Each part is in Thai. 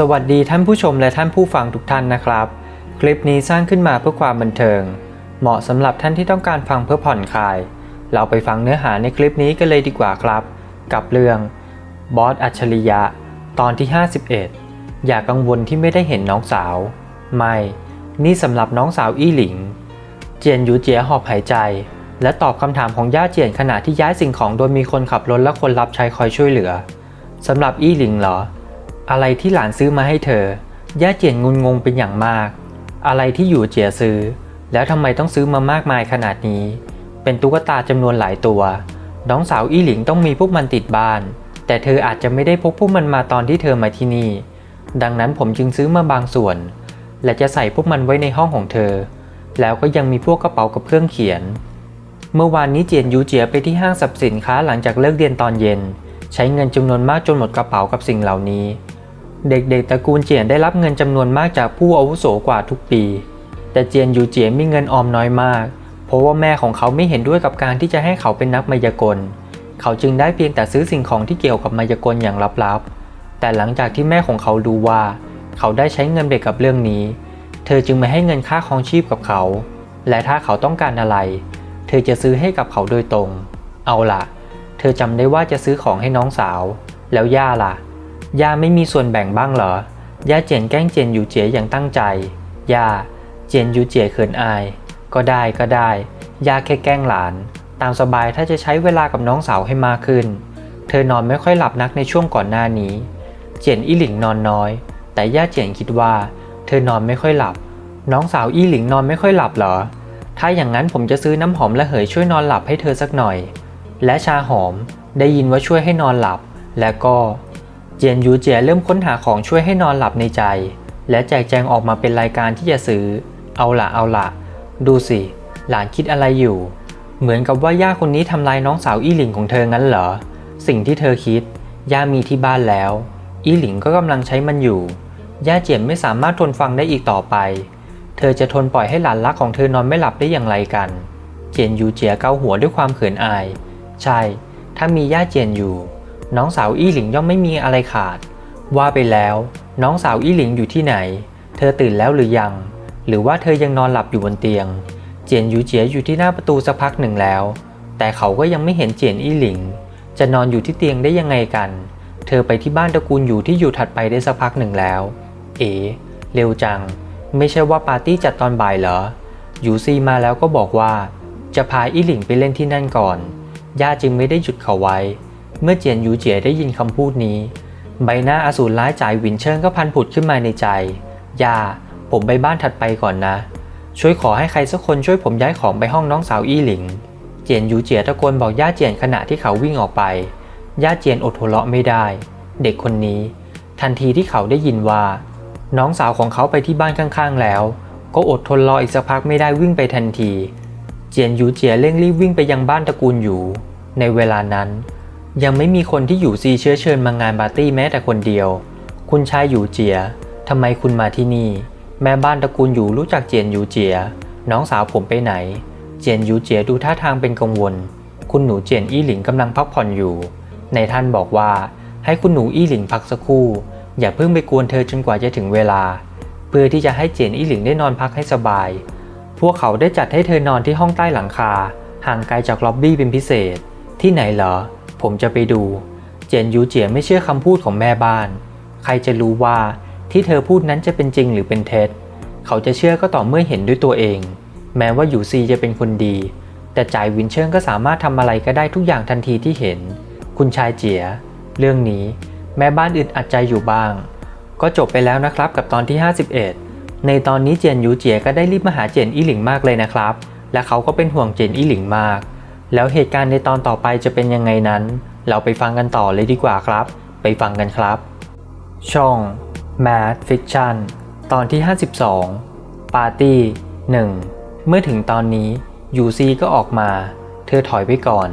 สวัสดีท่านผู้ชมและท่านผู้ฟังทุกท่านนะครับ คลิปนี้สร้างขึ้นมาเพื่อความบันเทิง เหมาะสำหรับท่านที่ต้องการฟังเพื่อผ่อนคลาย เราไปฟังเนื้อหาในคลิปนี้กันเลยดีกว่าครับ กับเรื่องบอสอัจฉริยะ ตอนที่ 51 อย่ากังวลที่ไม่ได้เห็นน้องสาว ไม่ นี่สำหรับน้องสาวอี้หลิง เจียนหยูเจียหอบหายใจ และตอบคำถามของย่าเจียนขณะที่ย้ายสิ่งของโดยมีคนขับรถและคนรับใช้คอยช่วยเหลือสำหรับอี้หลิงเหรอ อะไรที่หลานซื้อมาให้เธอย่าเจียนงุนงงเป็นอย่างมาก อะไรที่อยู่เจียซื้อ แล้วทำไมต้องซื้อมามากมายขนาดนี้ เป็นตุ๊กตาจำนวนหลายตัว น้องสาวอี้หลิงต้องมีพวกมันติดบ้าน แต่เธออาจจะไม่ได้พกพวกมันมาตอนที่เธอมาที่นี่ ดังนั้นผมจึงซื้อมาบางส่วน และจะใส่พวกมันไว้ในห้องของเธอ แล้วก็ยังมีพวกกระเป๋ากับเครื่องเขียน เมื่อวานนี้เจียนยูเจียไปที่ห้างสรรพสินค้าหลังจากเลิกเรียนตอนเย็น ใช้เงินจำนวนมากจนหมดกระเป๋ากับสิ่งเหล่านี้ เด็กๆตระกูลเจียนได้รับเงินจำนวนมากจากผู้อาวุโสกว่าทุกปี แต่เจียนยูเจียมีเงินออมน้อยมาก เพราะว่าแม่ของเขาไม่เห็นด้วยกับการที่จะให้เขาเป็นนักมายากล เขาจึงได้เพียงแต่ซื้อสิ่งของที่เกี่ยวกับมายากลอย่างลับๆ แต่หลังจากที่แม่ของเขารู้ว่า เขาได้ใช้เงินไปกับเรื่องนี้ เธอจึงไม่ให้เงินค่าครองชีพกับเขา และถ้าเขาต้องการอะไร เธอจะซื้อให้กับเขาโดยตรง เอาล่ะ เธอจำได้ว่าจะซื้อของให้น้องสาว แล้วย่าล่ะ ย่าไม่มีส่วนแบ่งบ้างเหรอ ย่าเจียนแกล้งเจียนอยู่เจียอย่างตั้งใจ ย่า เจียนอยู่เจียเขินอาย ก็ได้ก็ได้ ย่าแค่แกล้งหลาน ตามสบายถ้าจะใช้เวลากับน้องสาวให้มากขึ้น เธอนอนไม่ค่อยหลับนักในช่วงก่อนหน้านี้ เจียนอีหลิงนอนน้อย แต่ย่าเจียนคิดว่า เธอนอนไม่ค่อยหลับ น้องสาวอีหลิงนอนไม่ค่อยหลับเหรอ ถ้าอย่างนั้นผมจะซื้อน้ำหอมระเหยช่วยนอนหลับให้เธอสักหน่อย และชาหอม ได้ยินว่าช่วยให้นอนหลับ และก็ เจียนยูเจียเริ่มค้นหาของช่วยให้นอนหลับในใจ และแจกแจงออกมาเป็นรายการที่จะซื้อ เอาละเอาละดูสิ หลานคิดอะไรอยู่ เหมือนกับว่าย่าคนนี้ทำลายน้องสาวอี้หลิงของเธองั้นเหรอ สิ่งที่เธอคิด ย่ามีที่บ้านแล้ว อี้หลิงก็กำลังใช้มันอยู่ ย่าเจียนไม่สามารถทนฟังได้อีกต่อไป เธอจะทนปล่อยให้หลานรักของเธอนอนไม่หลับได้อย่างไรกัน เจียนยูเจียเกาหัวด้วยความเขินอาย ใช่ ถ้ามีย่าเจียนอยู่ น้องสาวอี้หลิงย่อมไม่มีอะไรขาด ว่าไปแล้ว น้องสาวอี้หลิงอยู่ที่ไหน เธอตื่นแล้วหรือยัง หรือว่าเธอยังนอนหลับอยู่บนเตียง เจียนยูเจียอยู่ที่หน้าประตูสักพักหนึ่งแล้ว แต่เขาก็ยังไม่เห็นเจียนอี้หลิง จะนอนอยู่ที่เตียงได้ยังไงกัน เธอไปที่บ้านตระกูลอยู่ที่อยู่ถัดไปได้สักพักหนึ่งแล้ว เอ๋เร็วจัง ไม่ใช่ว่าปาร์ตี้จัดตอนบ่ายเหรอยูซีมาแล้วก็บอกว่า จะพาอี้หลิงไปเล่นที่นั่นก่อนย่าจึงไม่ได้หยุดเขาไว้ เมื่อเจียนยูเจียได้ยินคำพูดนี้ ใบหน้าอสูรร้ายจ่ายหวินเชิงก็พันผุดขึ้นมาในใจย่า ผมไปบ้านถัดไปก่อนนะ ช่วยขอให้ใครสักคนช่วยผมย้ายของไปห้องน้องสาวอี้หลิง เจียนยูเจียตะโกนบอกย่าเจียนขณะที่เขาวิ่งออกไป ย่าเจียนอดหัวเราะไม่ได้ เด็กคนนี้ ทันทีที่เขาได้ยินว่า น้องสาวของเขาไปที่บ้านข้างๆแล้ว ก็อดทนรออีกสักพักไม่ได้วิ่งไปทันที เจียนยูเจียเร่งรีบวิ่งไปยังบ้านตระกูลอยู่ ในเวลานั้น ยังไม่มีคนที่อยู่ซีเชื้อเชิญมางานปาร์ตี้แม้แต่คนเดียว คุณชายอยู่เจียทำไมคุณมาที่นี่ แม่บ้านตระกูลอยู่รู้จักเจียนอยู่เจีย น้องสาวผมไปไหน เจียนอยู่เจียดูท่าทางเป็นกังวล คุณหนูเจียนอี้หลิงกำลังพักผ่อนอยู่ ในท่านบอกว่า ให้คุณหนูอี้หลิงพักสักครู่ อย่าเพิ่งไปกวนเธอจนกว่าจะถึงเวลา เพื่อที่จะให้เจียนอี้หลิงได้นอนพักให้สบาย พวกเขาได้จัดให้เธอนอนที่ห้องใต้หลังคา ห่างไกลจากล็อบบี้เป็นพิเศษ ที่ไหนเหรอ ผมจะไปดู เจนยูเจียไม่เชื่อคำพูดของแม่บ้าน ใครจะรู้ว่าที่เธอพูดนั้นจะเป็นจริงหรือเป็นเท็จ เขาจะเชื่อก็ต่อเมื่อเห็นด้วยตัวเอง แม้ว่าอยู่ซีจะเป็นคนดี แต่จ่ายวินเชิงก็สามารถทำอะไรก็ได้ทุกอย่างทันทีที่เห็น คุณชายเจีย เรื่องนี้ แม่บ้านอึดอัดใจอยู่บ้าง ก็จบไปแล้วนะครับกับตอนที่ 51 ในตอนนี้เจียนยูเจียก็ได้รีบมาหาเจียนอี้หลิงมากเลยนะครับ และเขาก็เป็นห่วงเจียนอี้หลิงมาก แล้วเหตุการณ์ในตอนต่อไปจะเป็นยังไงนั้น เราไปฟังกันต่อเลยดีกว่าครับ ไปฟังกันครับ ช่อง Mad Fiction ตอนที่ 52 ปาร์ตี้ 1 เมื่อถึงตอนนี้ยูซีก็ออกมา เธอถอยไปก่อน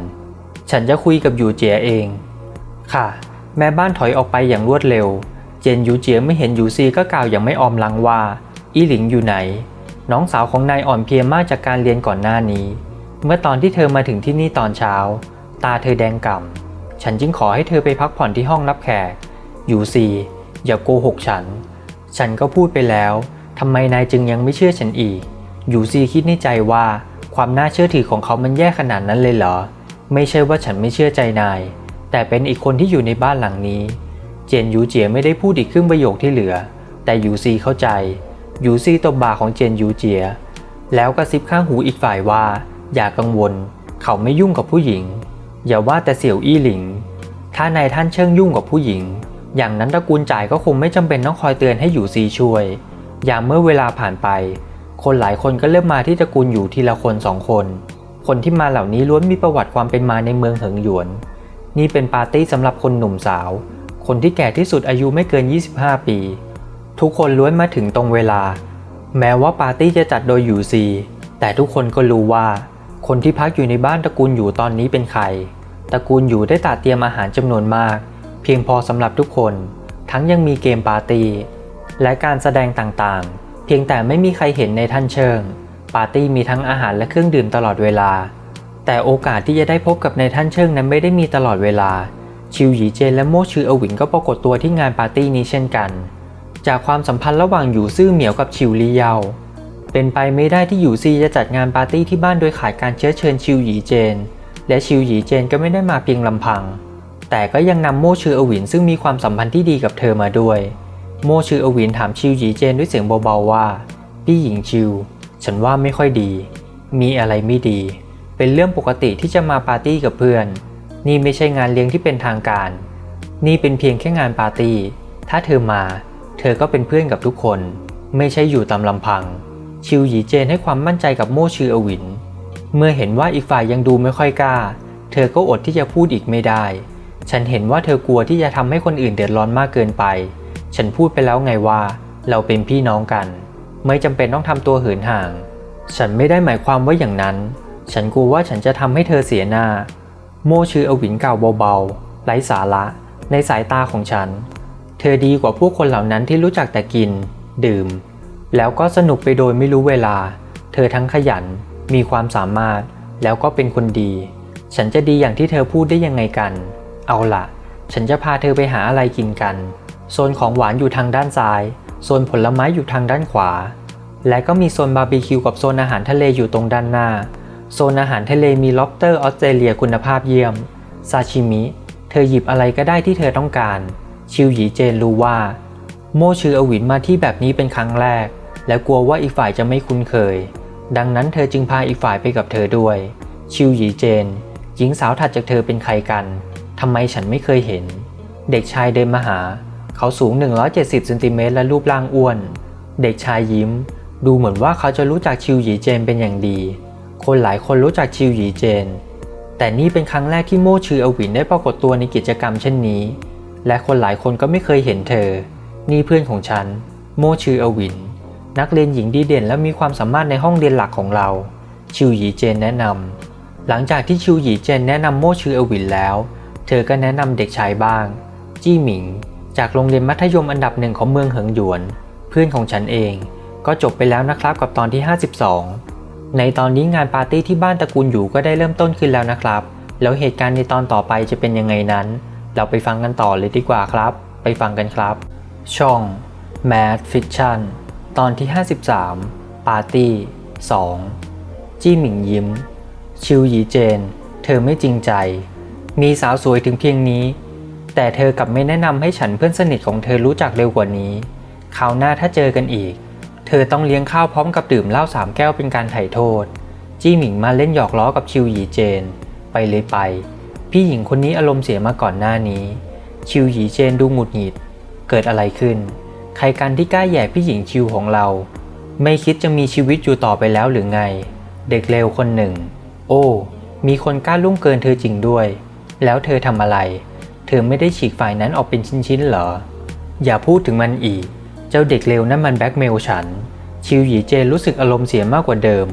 ฉันจะคุยกับยูเจียเอง ค่ะ แม่บ้านถอยออกไปอย่างรวดเร็ว เจนยูเจียไม่เห็นยูซีก็กล่าวอย่างไม่ออมลังว่า อีหลิงอยู่ไหน น้องสาวของนายอ่อนเพลียมากจากการเรียนก่อนหน้านี้ เมื่อตอนที่เธอมาถึงที่นี่ตอนเช้า ตาเธอแดงก่ำ ฉันจึงขอให้เธอไปพักผ่อนที่ห้องรับแขก อยู่ซีอย่าโกหกฉัน ฉันก็พูดไปแล้วทำไมนายจึงยังไม่เชื่อฉันอีก อยู่ซีคิดในใจว่าความน่าเชื่อถือของเขามันแย่ขนาดนั้นเลยเหรอ ไม่ใช่ว่าฉันไม่เชื่อใจนาย แต่เป็นอีกคนที่อยู่ในบ้านหลังนี้ เจนยูเจียไม่ได้พูดอีกครึ่งประโยคที่เหลือ แต่ยูซีเข้าใจ ยูซีตบบ่าของเจนยูเจีย แล้วกระซิบข้างหูอีกฝ่ายว่า อย่ากังวล เขาไม่ยุ่งกับผู้หญิง อย่าว่าแต่เสี่ยวอี้หลิง ถ้านายท่านเชิงยุ่งกับผู้หญิง อย่างนั้นตระกูลจ่ายก็คงไม่จำเป็นต้องคอยเตือนให้อยู่ซีช่วย อย่างเมื่อเวลาผ่านไป คนหลายคนก็เริ่มมาที่ตระกูลอยู่ทีละคนสองคน คนที่มาเหล่านี้ล้วนมีประวัติความเป็นมาในเมืองเหิงหยวน นี่เป็นปาร์ตี้สำหรับคนหนุ่มสาว คนที่แก่ที่สุดอายุไม่เกิน 25 ปี ทุกคนล้วนมาถึงตรงเวลา แม้ว่าปาร์ตี้จะจัดโดยยูซีแต่ทุกคนก็รู้ว่า คนที่พักอยู่ในบ้านตระกูลอยู่ตอนนี้เป็นใคร ตระกูลอยู่ได้ตัดเตรียมอาหารจำนวนมาก เพียงพอสำหรับทุกคน ทั้งยังมีเกมปาร์ตี้และการแสดงต่างๆ เพียงแต่ไม่มีใครเห็นในท่านเชิง ปาร์ตี้มีทั้งอาหารและเครื่องดื่มตลอดเวลา แต่โอกาสที่จะได้พบกับในท่านเชิงนั้นไม่ได้มีตลอดเวลา ชิวหยีเจนและโมชื่ออวินก็ปรากฏตัวที่งานปาร์ตี้นี้เช่นกัน จากความสัมพันธ์ระหว่างหยูซื่อเหมียวกับชิวลี่เยา เป็นไปไม่ได้ที่หยูซีจะจัดงานปาร์ตี้ที่บ้านโดยขาดการเชื้อเชิญชิวหยีเจน และชิวหยีเจนก็ไม่ได้มาเพียงลำพัง แต่ก็ยังนำโมชื่ออวินซึ่งมีความสัมพันธ์ที่ดีกับเธอมาด้วย โมชื่ออวินถามชิวหยีเจนด้วยเสียงเบาๆว่า พี่หญิงชิว ฉันว่าไม่ค่อยดี มีอะไรไม่ดี เป็นเรื่องปกติที่จะมาปาร์ตี้กับเพื่อน นี่ไม่ใช่งานเลี้ยงที่เป็นทางการ นี่เป็นเพียงแค่งานปาร์ตี้ ถ้าเธอมา เธอก็เป็นเพื่อนกับทุกคน ไม่ใช่อยู่ตามลำพัง ชิวหยีเจนให้ความมั่นใจกับโมชื่ออวิน เมื่อเห็นว่าอีกฝ่ายยังดูไม่ค่อยกล้า เธอก็อดที่จะพูดอีกไม่ได้ ฉันเห็นว่าเธอกลัวที่จะทำให้คนอื่นเดือดร้อนมากเกินไป ฉันพูดไปแล้วไงว่า เราเป็นพี่น้องกัน ไม่จำเป็นต้องทำตัวเหินห่าง ฉันไม่ได้หมายความว่าอย่างนั้น ฉันกลัวว่าฉันจะทำให้เธอเสียหน้า โมชื่ออวินกล่าวเบาๆไร้สาระ ในสายตาของฉัน เธอดีกว่าพวกคนเหล่านั้นที่รู้จักแต่กิน ดื่ม แล้วก็สนุกไปโดยไม่รู้เวลา เธอทั้งขยัน มีความสามารถ แล้วก็เป็นคนดี ฉันจะดีอย่างที่เธอพูดได้ยังไงกัน เอาล่ะฉันจะพาเธอไปหาอะไรกินกัน โซนของหวานอยู่ทางด้านซ้าย โซนผลไม้อยู่ทางด้านขวา และก็มีโซนบาร์บีคิวกับโซนอาหารทะเลอยู่ตรงด้านหน้า โซนอาหารทะเลมีล็อบสเตอร์ออสเตรเลียคุณภาพเยี่ยม ซาชิมิ เธอหยิบอะไรก็ได้ที่เธอต้องการ ชิวหยีเจนรู้ว่า โมชื่ออวินมาที่แบบนี้เป็นครั้งแรก และกลัวว่าอีกฝ่ายจะไม่คุ้นเคย ดังนั้นเธอจึงพาอีกฝ่ายไปกับเธอด้วย ชิวหยีเจน หญิงสาวถัดจากเธอเป็นใครกันทำไมฉันไม่เคยเห็น เด็กชายเดินมาหา เขาสูง 170ซนติเมตรและรูปร่างอ้วน เด็กชายยิ้ม ดูเหมือนว่าเขาจะรู้จักชิวหยีเจนเป็นอย่างดี คนหลายคนรู้จักชิวหยีเจน แต่นี่เป็นครั้งแรกที่โมชื่ออวินได้ปรากฏตัวในกิจกรรมเช่นนี้ และคนหลายคนก็ไม่เคยเห็นเธอ นี่เพื่อนของฉัน โมชื่ออวิน นักเรียนหญิงดีเด่นและมีความสามารถในห้องเรียนหลักของเรา ชิวหยีเจนแนะนำหลังจากที่ชิวหยีเจนแนะนำโมชื่อเอวินแล้ว เธอก็แนะนำเด็กชายบ้าง จี้หมิง จากโรงเรียนมัธยมอันดับหนึ่งของเมืองเหิงหยวน เพื่อนของฉันเอง ก็จบไปแล้วนะครับกับตอนที่ 52 ในตอนนี้งานปาร์ตี้ที่บ้านตระกูลอยู่ก็ได้เริ่มต้นขึ้นแล้วนะครับ แล้วเหตุการณ์ในตอนต่อไปจะเป็นยังไงนั้น เราไปฟังกันต่อเลยดีกว่าครับ ไปฟังกันครับ ช่อง Mad Fiction ตอนที่ 53 ปาร์ตี้ 2 จี้หมิงยิ้ม ชิวหยีเจน เธอไม่จริงใจ มีสาวสวยถึงเพียงนี้ แต่เธอกลับไม่แนะนำให้ฉันเพื่อนสนิทของเธอรู้จักเร็วกว่านี้คราวหน้าถ้าเจอกันอีก เธอต้องเลี้ยงข้าวพร้อมกับดื่มเหล้าสามแก้วเป็นการไถ่โทษ จี้หมิงมาเล่นหยอกล้อกับชิวหยีเจน ไปเลยไป พี่หญิงคนนี้อารมณ์เสียมาก่อนหน้านี้ ชิวหยีเจนดูหงุดหงิด เกิดอะไรขึ้น ใครกันที่กล้าแย่พี่หญิงชิวของเรา ไม่คิดจะมีชีวิตอยู่ต่อไปแล้วหรือไง เด็กเลวคนหนึ่ง โอ้ มีคนกล้าลุ่มเกินเธอจริงด้วย แล้วเธอทำอะไร เธอไม่ได้ฉีกฝ่ายนั้นออกเป็นชิ้นๆเหรอ อย่าพูดถึงมันอีก เจ้าเด็กเลวนั่นมันแบ็กเมลฉัน ชิวหยีเจนรู้สึกอารมณ์เสียมากกว่าเดิม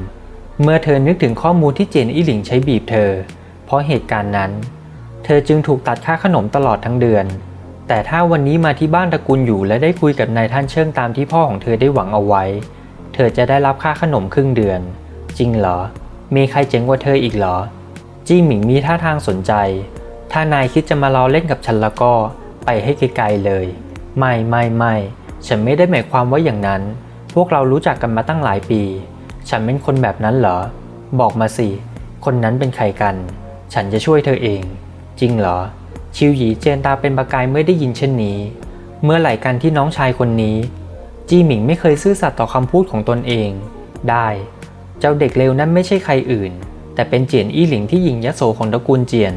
เมื่อเธอนึกถึงข้อมูลที่เจนอีหลิงใช้บีบเธอ เพราะเหตุการณ์นั้น เธอจึงถูกตัดค่าขนมตลอดทั้งเดือน แต่ถ้าวันนี้มาที่บ้านตระกูลอยู่และได้คุยกับนายท่านเชิงตามที่พ่อของเธอได้หวังเอาไว้ เธอจะได้รับค่าขนมครึ่งเดือน จริงเหรอ มีใครเจ๋งกว่าเธออีกเหรอ จี้หมิงมีท่าทางสนใจ ถ้านายคิดจะมาล้อเล่นกับฉันแล้วก็ ไปให้ไกลๆเลย ไม่ไม่ไม่ฉันไม่ได้หมายความว่าอย่างนั้น พวกเรารู้จักกันมาตั้งหลายปี ฉันเป็นคนแบบนั้นเหรอ บอกมาสิ คนนั้นเป็นใครกัน ฉันจะช่วยเธอเอง จริงเหรอ ชิวหยีเจนตาเป็นประกายเมื่อได้ยินเช่นนี้ เมื่อไหร่กันที่น้องชายคนนี้ จีหมิงไม่เคยซื่อสัตย์ต่อคำพูดของตนเอง ได้ เจ้าเด็กเลวนั้นไม่ใช่ใครอื่น แต่เป็นเจียนอี้หลิงที่หญิงยโสของตระกูลเจียน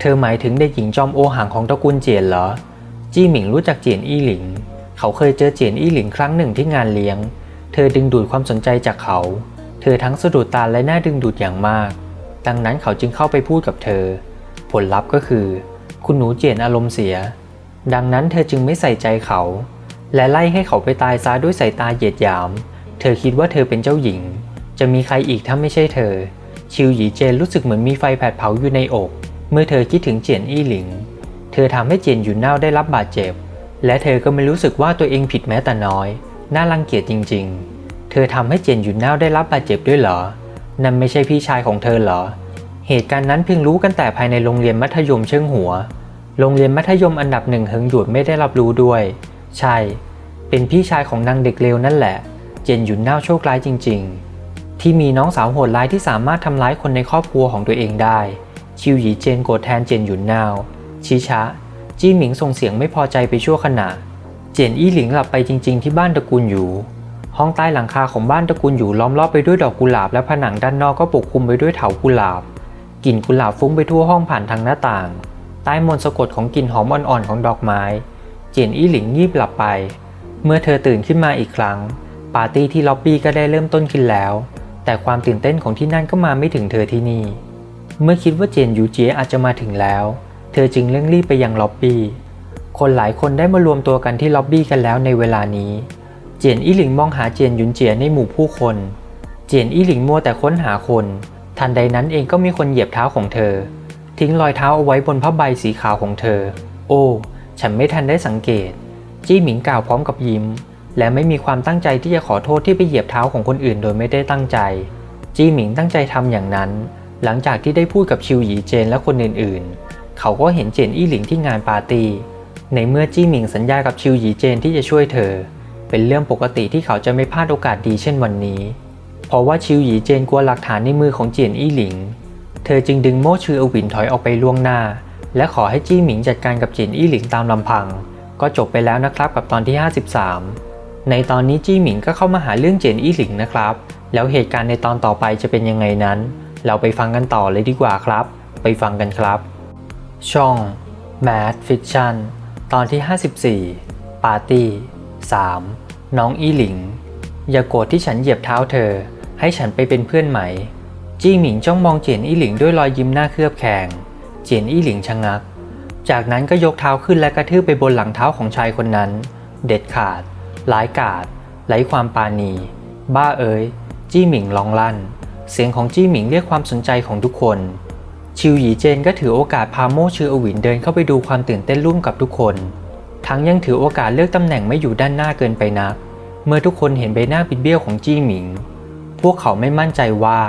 เธอหมายถึงเด็กหญิงจอมโอหังของตระกูลเจียนเหรอ จีหมิงรู้จักเจียนอี้หลิง เขาเคยเจอเจียนอี้หลิงครั้งหนึ่งที่งานเลี้ยง เธอดึงดูดความสนใจจากเขา เธอทั้งสะดุดตาและน่าดึงดูดอย่างมาก ดังนั้นเขาจึงเข้าไปพูดกับเธอ ผลลัพธ์ก็คือ คุณหนูเจียนอารมณ์เสีย ดังนั้นเธอจึงไม่ใส่ใจเขา และไล่ให้เขาไปตายซะด้วยสายตาเหยียดหยาม เธอคิดว่าเธอเป็นเจ้าหญิง จะมีใครอีกถ้าไม่ใช่เธอ ชิวหยีเจนรู้สึกเหมือนมีไฟแผดเผาอยู่ในอก เมื่อเธอคิดถึงเจียนอี้หลิง เธอทำให้เจียนหยุนเน่าได้รับบาดเจ็บ และเธอก็ไม่รู้สึกว่าตัวเองผิดแม้แต่น้อย น่ารังเกียจจริง ๆ เธอทำให้เจียนหยุนเน่าได้รับบาดเจ็บด้วยเหรอ นั่นไม่ใช่พี่ชายของเธอเหรอ เหตุการณ์นั้นเพียงรู้กันแต่ภายในโรงเรียนมัธยมเชิงหัว โรงเรียนมัธยมอันดับหนึ่งเฮิงหยวนไม่ได้รับรู้ด้วย ใช่ เป็นพี่ชายของนางเด็กเลวนั่นแหละ เจนหยุนเน่าโชคร้ายจริง ๆ ที่มีน้องสาวโหดร้ายที่สามารถทำร้ายคนในครอบครัวของตัวเองได้ ชิวหยีเจนโกรธแทนเจนหยุนเน่าชิชะ จี้หมิงส่งเสียงไม่พอใจไปชั่วขณะ เจนอี้หลิงหลับไปจริง ๆ ที่บ้านตระกูลหยูห้องใต้หลังคาของบ้านตระกูลหยูล้อมรอบไปด้วยดอกกุหลาบและผนังด้านนอกก็ปกคลุมไปด้วยเถากุหลาบ กลิ่นกุหลาบฟุ้งไปทั่วห้องผ่านทางหน้าต่าง ใต้มนต์สะกดของกลิ่นหอมอ่อนๆของดอกไม้ เจียนอี้หลิงงีบหลับไป เมื่อเธอตื่นขึ้นมาอีกครั้ง ปาร์ตี้ที่ล็อบบี้ก็ได้เริ่มต้นขึ้นแล้ว แต่ความตื่นเต้นของที่นั่นก็มาไม่ถึงเธอที่นี่ เมื่อคิดว่าเจียนยูเจียอาจจะมาถึงแล้ว เธอจึงเร่งรีบไปยังล็อบบี้ คนหลายคนได้มารวมตัวกันที่ล็อบบี้กันแล้วในเวลานี้ เจียนอี้หลิงมองหาเจียนยุนเจียในหมู่ผู้คน เจียนอี้หลิงมัวแต่ค้นหาคน ทันใดนั้นเองก็มีคนเหยียบเท้าของเธอ ทิ้งรอยเท้าเอาไว้บนผ้าใบสีขาวของเธอ โอ้ ฉันไม่ทันได้สังเกต จี้หมิงกล่าวพร้อมกับยิ้ม และไม่มีความตั้งใจที่จะขอโทษที่ไปเหยียบเท้าของคนอื่นโดยไม่ได้ตั้งใจ จี้หมิงตั้งใจทำอย่างนั้น หลังจากที่ได้พูดกับชิวหยีเจนและคนอื่นๆ เขาก็เห็นเจนอี้หลิงที่งานปาร์ตี้ ในเมื่อจี้หมิงสัญญากับชิวหยีเจนที่จะช่วยเธอ เป็นเรื่องปกติที่เขาจะไม่พลาดโอกาสดีเช่นวันนี้ เพราะว่าชิวหยีเจนกลัวหลักฐานในมือของเจียนอี้หลิง เธอจึงดึงโม่ชื่ออวินถอยออกไปล่วงหน้า และขอให้จี้หมิงจัดการกับเจียนอี้หลิงตามลำพัง ก็จบไปแล้วนะครับกับตอนที่ 53 ในตอนนี้จี้หมิงก็เข้ามาหาเรื่องเจียนอี้หลิงนะครับ แล้วเหตุการณ์ในตอนต่อไปจะเป็นยังไงนั้น เราไปฟังกันต่อเลยดีกว่าครับ ไปฟังกันครับ ช่อง Mad Fiction ตอนที่ 54 ปาร์ตี้ 3 น้องอี้หลิง อย่าโกรธที่ฉันเหยียบเท้าเธอ ให้ฉันไปเป็นเพื่อนไหม จี้หมิงจ้องมองเจียนอี้หลิงด้วยรอยยิ้มหน้าเคลือบแข็งเจียนอี้หลิงชะงัก จากนั้นก็ยกเท้าขึ้นและกระทืบไปบนหลังเท้าของชายคนนั้น เด็ดขาดร้ายกาจไร้ความปาณี บ้าเอ๋ยจี้หมิงร้องลั่น เสียงของจี้หมิงเรียกความสนใจของทุกคน ชิวหยีเจนก็ถือโอกาสพาโม่ชื่ออวินเดินเข้าไปดูความตื่นเต้นร่วมกับทุกคน ทั้งยังถือโอกาสเลือกตำแหน่งไม่อยู่ด้านหน้าเกินไปนัก เมื่อทุกคนเห็นใบหน้าบิดเบี้ยวของจี้หมิง พวกเขาไม่มั่นใจว่า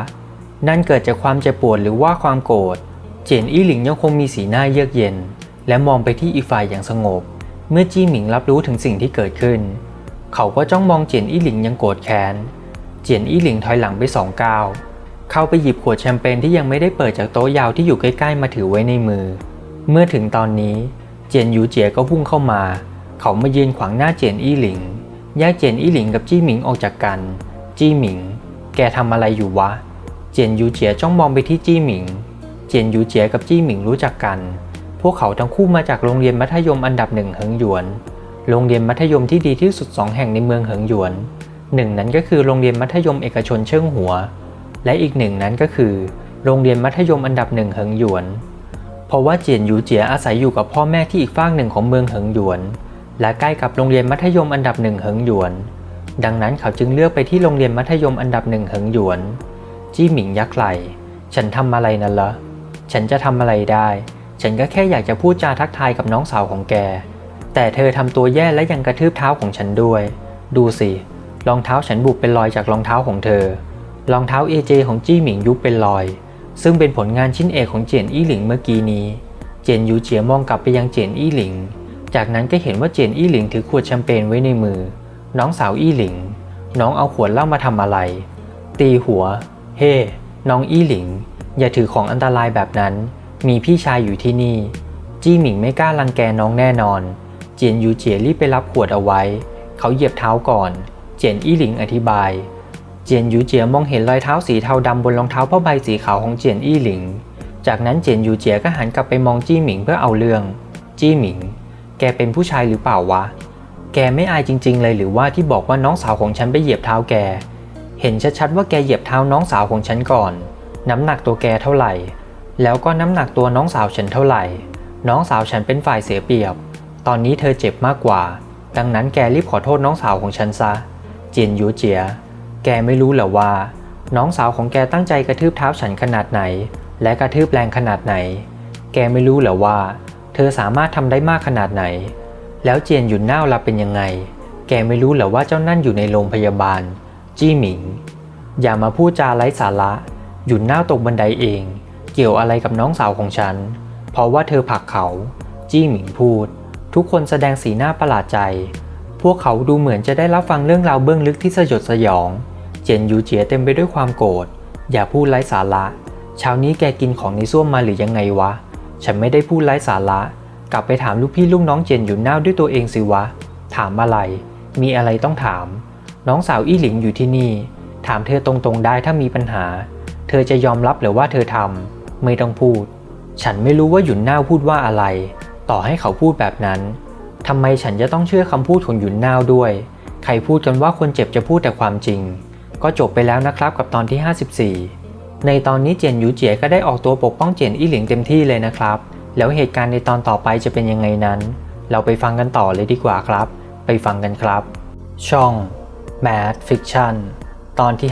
นั่นเกิดจากความเจ็บปวดหรือว่าความโกรธ เจียนอี้หลิงยังคงมีสีหน้าเยือกเย็น และมองไปที่อีฝ่ายอย่างสงบ เมื่อจี้หมิงรับรู้ถึงสิ่งที่เกิดขึ้น เขาก็จ้องมองเจียนอี้หลิงยังโกรธแค้น เจียนอี้หลิงถอยหลังไปสองก้าว เข้าไปหยิบขวดแชมเปญที่ยังไม่ได้เปิดจากโต๊ะยาวที่อยู่ใกล้ๆมาถือไว้ในมือ เมื่อถึงตอนนี้เจียนยูเจียก็พุ่งเข้ามา เขามายืนขวางหน้าเจียนอี้หลิงแยกเจียนอี้หลิงกับจี้หมิงออกจากกัน จี้หมิง แกทำอะไรอยู่วะ เจียนยูเจียจ้องมองไปที่จี้หมิง เจียนยูเจียกับจี้หมิงรู้จักกัน พวกเขาทั้งคู่มาจากโรงเรียนมัธยมอันดับหนึ่งเหิงหยวน โรงเรียนมัธยมที่ดีที่สุดสองแห่งในเมืองเหิงหยวน หนึ่งนั้นก็คือโรงเรียนมัธยมเอกชนเชิงหัว และอีกหนึ่งนั้นก็คือ โรงเรียนมัธยมอันดับหนึ่งเหิงหยวน เพราะว่าเจียนยูเจียอาศัยอยู่กับพ่อแม่ที่อีกฝากหนึ่งของเมืองเหิงหยวน และใกล้กับโรงเรียนมัธยมอันดับหนึ่งเหิงหยวน ดังนั้นเขาจึงเลือกไปที่โรงเรียนมัธยมอันดับหนึ่งเหิงหยวน จี้หมิงยักไหลฉันทำอะไรนั่นละฉันจะทำอะไรได้ ฉันก็แค่อยากจะพูดจาทักทายกับน้องสาวของแก แต่เธอทำตัวแย่และยังกระทืบเท้าของฉันด้วย ดูสิ รองเท้าฉันบุบเป็นรอยจากรองเท้าของเธอ รองเท้า AJ ของจี้หมิงยุบเป็นรอย ซึ่งเป็นผลงานชิ้นเอกของเจียนอี้หลิงเมื่อกี้นี้ เจียนยูเจียมองกลับไปยังเจียนอี้หลิง จากนั้นก็เห็นว่าเจียนอี้หลิงถือขวดแชมเปญไว้ในมือ น้องสาวอี้หลิง น้องเอาขวดเหล้ามาทำอะไร ตีหัว เฮ้น้องอี้หลิง อย่าถือของอันตรายแบบนั้น มีพี่ชายอยู่ที่นี่ จี้หมิงไม่กล้ารังแกน้องแน่นอน เจียนยูเจียรีบไปรับขวดเอาไว้ เขาเหยียบเท้าก่อน เจียนอี้หลิงอธิบาย เจียนยูเจียมองเห็นรอยเท้าสีเทาดำบนรองเท้าผ้าใบสีขาวของเจียนอี้หลิง จากนั้นเจียนยูเจียก็หันกลับไปมองจี้หมิงเพื่อเอาเรื่อง จี้หมิง แกเป็นผู้ชายหรือเปล่าวะ แกไม่อายจริง ๆ เลยหรือว่าที่บอกว่าน้องสาวของฉันไปเหยียบเท้าแก เห็นชัดๆว่าแกเหยียบเท้าน้องสาวของฉันก่อน น้ำหนักตัวแกเท่าไหร่ แล้วก็น้ำหนักตัวน้องสาวฉันเท่าไหร่ น้องสาวฉันเป็นฝ่ายเสียเปรียบ ตอนนี้เธอเจ็บมากกว่า ดังนั้นแกรีบขอโทษน้องสาวของฉันซะ เจียนยูเจีย แกไม่รู้เหรอว่า น้องสาวของแกตั้งใจกระทืบเท้าฉันขนาดไหน และกระทืบแรงขนาดไหน แกไม่รู้เหรอว่า เธอสามารถทำได้มากขนาดไหน แล้วเจียนหยุนน่าวล่ะเป็นยังไง แกไม่รู้เหรอว่าเจ้านั่นอยู่ในโรงพยาบาล จี้หมิง อย่ามาพูดจาไร้สาระ หยุนน่าวตกบันไดเอง เกี่ยวอะไรกับน้องสาวของฉัน เพราะว่าเธอผลักเขา จี้หมิงพูด ทุกคนแสดงสีหน้าประหลาดใจ พวกเขาดูเหมือนจะได้รับฟังเรื่องราวเบื้องลึกที่สยดสยอง เจียนยูเจียเต็มไปด้วยความโกรธ อย่าพูดไร้สาระ เช้านี้แกกินของในส้วมมาหรือยังไงวะ ฉันไม่ได้พูดไร้สาระ กลับไปถามลูกพี่ลูกน้องเจนหยุนน่าวด้วยตัวเองสิวะ ถามอะไร มีอะไรต้องถาม น้องสาวอี้หลิงอยู่ที่นี่ ถามเธอตรงๆได้ถ้ามีปัญหา เธอจะยอมรับหรือว่าเธอทำไม่ต้องพูด ฉันไม่รู้ว่าหยุนน่าวพูดว่าอะไร ต่อให้เขาพูดแบบนั้นทำไมฉันจะต้องเชื่อคำพูดของหยุนนาวด้วย ใครพูดกันว่าคนเจ็บจะพูดแต่ความจริง ก็จบไปแล้วนะครับกับตอนที่ 54 ในตอนนี้เจียนหยูเจียก็ได้ออกตัวปกป้องเจียนอี้หลิงเต็มที่เลยนะครับ แล้วเหตุการณ์ในตอนต่อไปจะเป็นยังไงนั้น เราไปฟังกันต่อเลยดีกว่าครับ ไปฟังกันครับ ช่อง Mad Fiction ตอนที่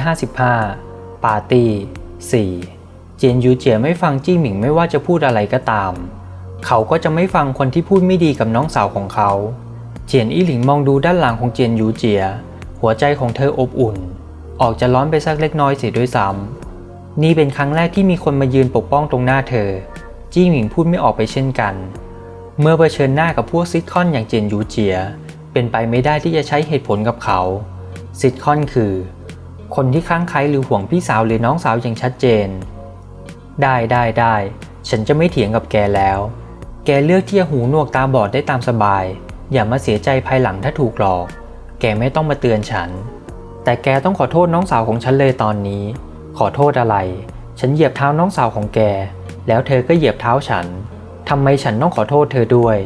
55 ปาร์ตี้ 4 เจียนยูเจียไม่ฟังจี้หมิงไม่ว่าจะพูดอะไรก็ตาม เขาก็จะไม่ฟังคนที่พูดไม่ดีกับน้องสาวของเขา เจียนอี้หลิงมองดูด้านหลังของเจียนยูเจีย หัวใจของเธออบอุ่น ออกจะร้อนไปสักเล็กน้อยเสียด้วยซ้ำนี่เป็นครั้งแรกที่มีคนมายืนปกป้องตรงหน้าเธอ จี้หมิงพูดไม่ออกไปเช่นกัน เมื่อเผชิญหน้ากับพวกซิทคอนอย่างเจียนยูเจีย เป็นไปไม่ได้ที่จะใช้เหตุผลกับเขาซิทคอนคือ คนที่ค้างไคล้หรือห่วงพี่สาวหรือน้องสาวอย่างชัดเจน ได้ได้ได้ ฉันจะไม่เถียงกับแกแล้ว แกเลือกที่จะหูหนวกตาบอดได้ตามสบาย อย่ามาเสียใจภายหลังถ้าถูกหลอก แกไม่ต้องมาเตือนฉัน แต่แกต้องขอโทษน้องสาวของฉันเลยตอนนี้ ขอโทษอะไร ฉันเหยียบเท้าน้องสาวของแก แล้วเธอก็เหยียบเท้าฉันทำไมฉันต้องขอโทษเธอด้วย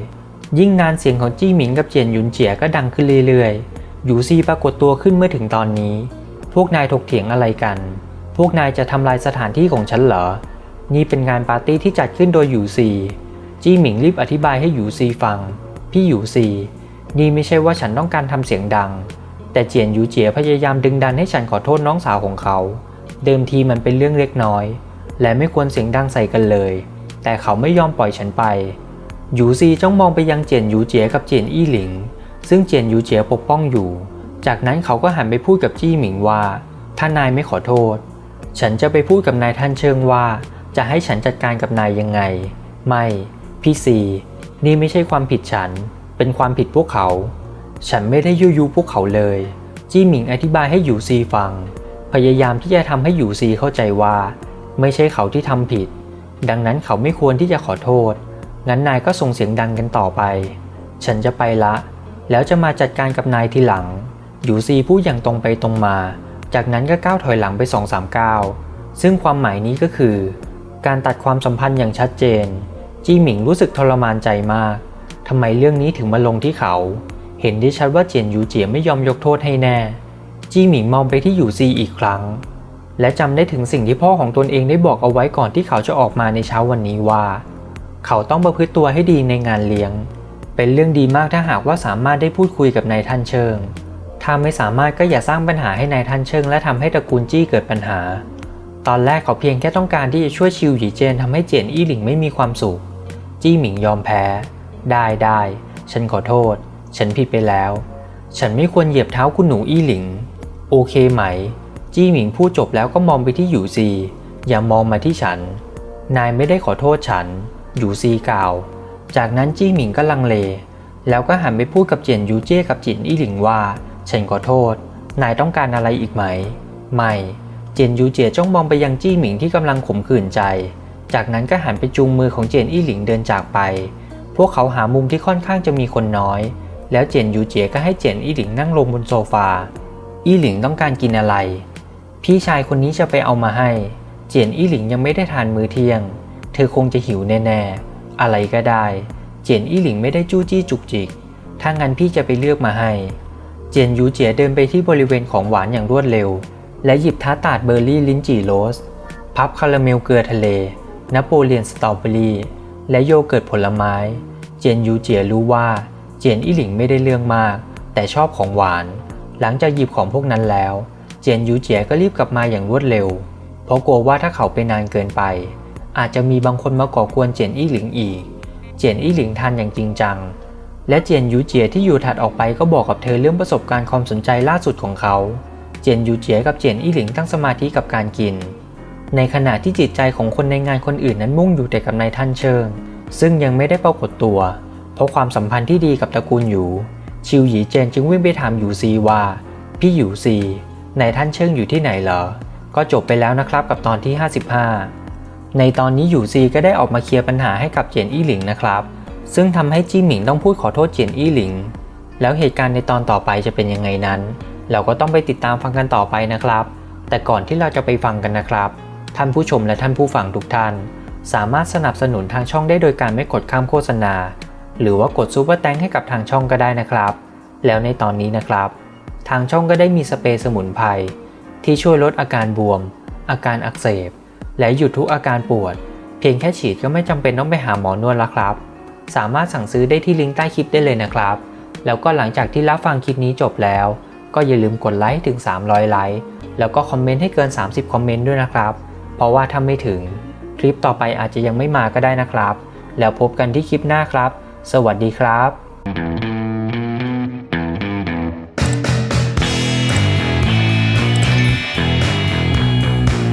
ยิ่งนานเสียงของจี้หมิงกับเจียนหยุนเจียก็ดังขึ้นเรื่อยๆหยูซีปรากฏตัวขึ้นเมื่อถึงตอนนี้ พวกนายถกเถียงอะไรกัน พวกนายจะทำลายสถานที่ของฉันเหรอ นี่เป็นงานปาร์ตี้ที่จัดขึ้นโดยหยูซีจี้หมิงรีบอธิบายให้หยูซีฟัง พี่หยูซี นี่ไม่ใช่ว่าฉันต้องการทำเสียงดัง แต่เจียนหยูเจียพยายามดึงดันให้ฉันขอโทษน้องสาวของเขา เดิมทีมันเป็นเรื่องเล็กน้อย และไม่ควรเสียงดังใส่กันเลย แต่เขาไม่ยอมปล่อยฉันไป หยูซีจ้องมองไปยังเจียนหยูเจียกับเจียนอี้หลิง ซึ่งเจียนหยูเจียปกป้องอยู่ จากนั้นเขาก็หันไปพูดกับจี้หมิงว่า ถ้านายไม่ขอโทษ ฉันจะไปพูดกับนายท่านเชิงว่า จะให้ฉันจัดการกับนายยังไง ไม่ พี่ซีนี่ไม่ใช่ความผิดฉัน เป็นความผิดพวกเขา ฉันไม่ได้ยุยุพวกเขาเลย จี้หมิงอธิบายให้หยูซีฟัง พยายามที่จะทำให้หยูซีเข้าใจว่า ไม่ใช่เขาที่ทำผิด ดังนั้นเขาไม่ควรที่จะขอโทษ งั้นนายก็ส่งเสียงดังกันต่อไป ฉันจะไปละ แล้วจะมาจัดการกับนายทีหลัง ยูซีพูดอย่างตรงไปตรงมา จากนั้นก็ก้าวถอยหลังไปสองสามก้าวซึ่งความหมายนี้ก็คือ การตัดความสัมพันธ์อย่างชัดเจน จี้หมิงรู้สึกทรมานใจมากทำไมเรื่องนี้ถึงมาลงที่เขา เห็นได้ชัดว่าเจียนยูเจียไม่ยอมยกโทษให้แน่ จี้หมิงมองไปที่ยูซีอีกครั้ง และจำได้ถึงสิ่งที่พ่อของตนเองได้บอกเอาไว้ก่อนที่เขาจะออกมาในเช้าวันนี้ว่า เขาต้องประพฤติตัวให้ดีในงานเลี้ยง เป็นเรื่องดีมากถ้าหากว่าสามารถได้พูดคุยกับนายท่านเชิง ถ้าไม่สามารถก็อย่าสร้างปัญหาให้นายท่านเชิง และทำให้ตระกูลจี้เกิดปัญหา ตอนแรกเขาเพียงแค่ต้องการที่จะช่วยชิวหยีเจนทำให้เจียนอี้หลิงไม่มีความสุข จี้หมิงยอมแพ้ ได้ได้ฉันขอโทษ ฉันผิดไปแล้ว ฉันไม่ควรเหยียบเท้าคุณหนูอี้หลิง โอเคไหม จี้หมิงพูดจบแล้วก็มองไปที่หยูซี อย่ามองมาที่ฉัน นายไม่ได้ขอโทษฉัน หยูซีกล่าว จากนั้นจี้หมิงก็ลังเล แล้วก็หันไปพูดกับเจียนยูเจ้กับจินอี้หลิงว่า ฉันขอโทษ นายต้องการอะไรอีกไหม ไม่ เจียนยูเจียจ้องมองไปยังจี้หมิงที่กำลังข่มขืนใจ จากนั้นก็หันไปจูงมือของเจียนอี้หลิงเดินจากไป พวกเขาหามุมที่ค่อนข้างจะมีคนน้อย แล้วเจียนยูเจียก็ให้เจียนอี้หลิงนั่งลงบนโซฟา อี้หลิงต้องการกินอะไร พี่ชายคนนี้จะไปเอามาให้ เจียนอี้หลิงยังไม่ได้ทานมื้อเที่ยง เธอคงจะหิวแน่ๆ อะไรก็ได้ เจียนอี้หลิงไม่ได้จู้จี้จุกจิก ถ้างั้นพี่จะไปเลือกมาให้ เจียนยูเจียเดินไปที่บริเวณของหวานอย่างรวดเร็ว และหยิบทาตตาร์ดเบอร์รี่ลิ้นจี่โรส พับคาราเมลเกลือทะเล นโปเลียนสตรอเบอรี่ และโยเกิร์ตผลไม้ เจียนยูเจียรู้ว่า เจียนอี้หลิงไม่ได้เรื่องมาก แต่ชอบของหวาน หลังจากหยิบของพวกนั้นแล้ว จียนยูเจียก็รีบกลับมาอย่างรวดเร็ว เพราะกลัวว่าถ้าเขาไปนานเกินไป อาจจะมีบางคนมาก่อกวนเจียนอี้หลิงอีก เจียนอี้หลิงทานอย่างจริงจัง และเจียนยูเจียที่อยู่ถัดออกไปก็บอกกับเธอเรื่องประสบการณ์ความสนใจล่าสุดของเขา เจียนยูเจียกับเจียนอี้หลิงตั้งสมาธิกับการกิน ในขณะที่จิตใจของคนในงานคนอื่นนั้นมุ่งอยู่แต่กับนายท่านเชิง ซึ่งยังไม่ได้ปรากฏตัว เพราะความสัมพันธ์ที่ดีกับตระกูลหยูชิวหยีเจนจึงวิ่งไปถามหยูซีว่า พี่หยูซี นท่านเชิงอยู่ที่ไหนเหรอ ก็จบไปแล้วนะครับกับตอนที่ 55 ในตอนนี้หยูซีก็ได้ออกมาเคลียร์ปัญหาให้กับเจียนอี้หลิงนะครับ ซึ่งทำให้จี้หมิงต้องพูดขอโทษเจียนอี้หลิง แล้วเหตุการณ์ในตอนต่อไปจะเป็นยังไงนั้น เราก็ต้องไปติดตามฟังกันต่อไปนะครับ แต่ก่อนที่เราจะไปฟังกันนะครับ ท่านผู้ชมและท่านผู้ฟังทุกท่าน สามารถสนับสนุนทางช่องได้โดยการไม่กดข้ามโฆษณา หรือว่ากดซูเปอร์แตงให้กับทางช่องก็ได้นะครับ แล้วในตอนนี้นะครับ ทางช่องก็ได้มีสเปรย์สมุนไพรที่ช่วยลดอาการบวม อาการอักเสบ และหยุดทุกอาการปวด เพียงแค่ฉีดก็ไม่จำเป็นต้องไปหาหมอนวดแล้วครับ สามารถสั่งซื้อได้ที่ลิงก์ใต้คลิปได้เลยนะครับ แล้วก็หลังจากที่รับฟังคลิปนี้จบแล้ว ก็อย่าลืมกดไลค์ถึง 300 ไลค์แล้วก็คอมเมนต์ให้เกิน 30 คอมเมนต์ด้วยนะครับ เพราะว่าถ้าไม่ถึงคลิปต่อไปอาจจะยังไม่มาก็ได้นะครับ แล้วพบกันที่คลิปหน้าครับ สวัสดีครับ